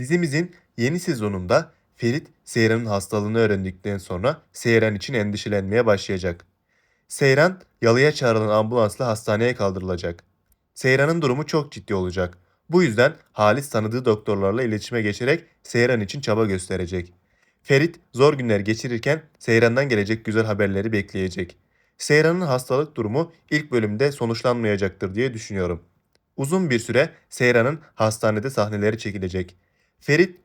Dizimizin yeni sezonunda Ferit Seyran'ın hastalığını öğrendikten sonra Seyran için endişelenmeye başlayacak. Seyran yalıya çağrılan ambulansla hastaneye kaldırılacak. Seyran'ın durumu çok ciddi olacak. Bu yüzden Halis tanıdığı doktorlarla iletişime geçerek Seyran için çaba gösterecek. Ferit zor günler geçirirken Seyran'dan gelecek güzel haberleri bekleyecek. Seyran'ın hastalık durumu ilk bölümde sonuçlanmayacaktır diye düşünüyorum. Uzun bir süre Seyran'ın hastanede sahneleri çekilecek. Ferit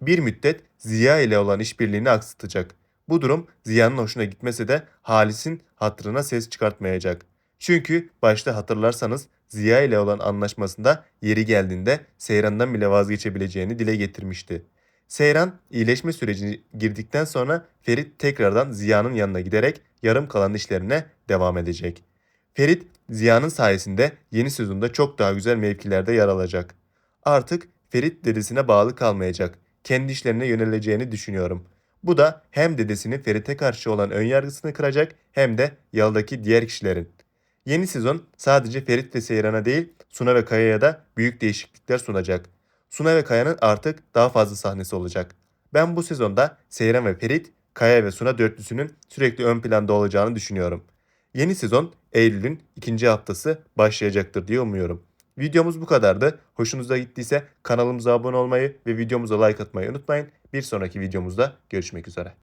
bir, müddet Ziya ile olan işbirliğini aksatacak. Bu durum Ziya'nın hoşuna gitmese de Halis'in hatırına ses çıkartmayacak. Çünkü başta hatırlarsanız Ziya ile olan anlaşmasında yeri geldiğinde Seyran'dan bile vazgeçebileceğini dile getirmişti. Seyran iyileşme sürecine girdikten sonra Ferit tekrardan Ziya'nın yanına giderek yarım kalan işlerine devam edecek. Ferit Ziya'nın sayesinde yeni sezonda çok daha güzel mevkilerde yer alacak. Artık Ferit dedesine bağlı kalmayacak. Kendi işlerine yöneleceğini düşünüyorum. Bu da hem dedesinin Ferit'e karşı olan önyargısını kıracak hem de yaldaki diğer kişilerin. Yeni sezon sadece Ferit ve Seyran'a değil Suna ve Kaya'ya da büyük değişiklikler sunacak. Suna ve Kaya'nın artık daha fazla sahnesi olacak. Ben bu sezonda Seyran ve Ferit, Kaya ve Suna dörtlüsünün sürekli ön planda olacağını düşünüyorum. Yeni sezon Eylül'ün ikinci haftası başlayacaktır diye umuyorum. Videomuz bu kadardı. Hoşunuza gittiyse kanalımıza abone olmayı ve videomuza like atmayı unutmayın. Bir sonraki videomuzda görüşmek üzere.